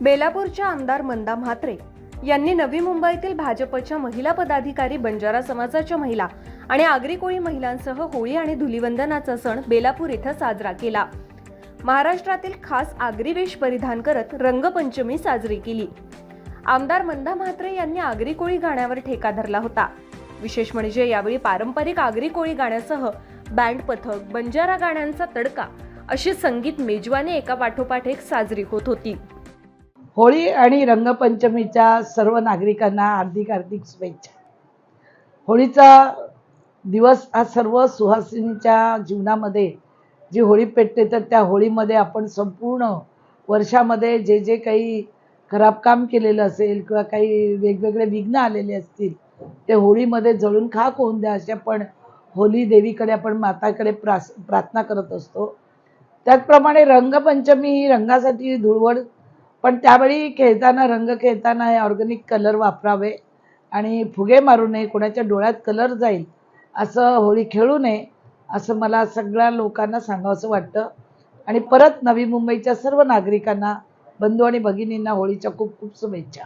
बेलापूरच्या आमदार मंदा म्हात्रे यांनी नवी मुंबईतील भाजपच्या महिला पदाधिकारी बंजारा समाजाच्या महिला आणि आगरी कोळी महिलांसह होळी आणि धुलिवंदनाचा सण बेलापूर इथं साजरा केला. महाराष्ट्रातील खास आगरी वेश परिधान करत रंगपंचमी साजरी केली. आमदार मंदा म्हात्रे यांनी आगरी कोळी गाण्यावर ठेका धरला होता. विशेष म्हणजे यावेळी पारंपरिक आगरी कोळी गाण्यासह बँड पथक बंजारा गाण्यांचा तडका अशी संगीत मेजवानी एका पाठोपाठ एक साजरी होत होती. होळी आणि रंगपंचमीच्या सर्व नागरिकांना हार्दिक हार्दिक शुभेच्छा. होळीचा दिवस हा सर्व सुहासिनीच्या जीवनामध्ये जी होळी पेटते तर त्या होळीमध्ये आपण संपूर्ण वर्षामध्ये जे जे काही खराब काम केलेलं असेल किंवा काही वेगवेगळे विघ्न आलेले असतील ते होळीमध्ये जळून खाक होऊन द्या असे आपण होली देवीकडे आपण माताकडे प्रास प्रार्थना करत असतो. त्याचप्रमाणे रंगपंचमी ही रंगासाठी धुळवड पण त्यावेळी खेळताना रंग खेळताना हे ऑर्गॅनिक कलर वापरावे आणि फुगे मारू नये कोणाच्या डोळ्यात कलर जाईल असं होळी खेळू नये असं मला सगळ्या लोकांना सांगावंसं वाटतं. आणि परत नवी मुंबईच्या सर्व नागरिकांना बंधू आणि भगिनींना होळीच्या खूप खूप शुभेच्छा.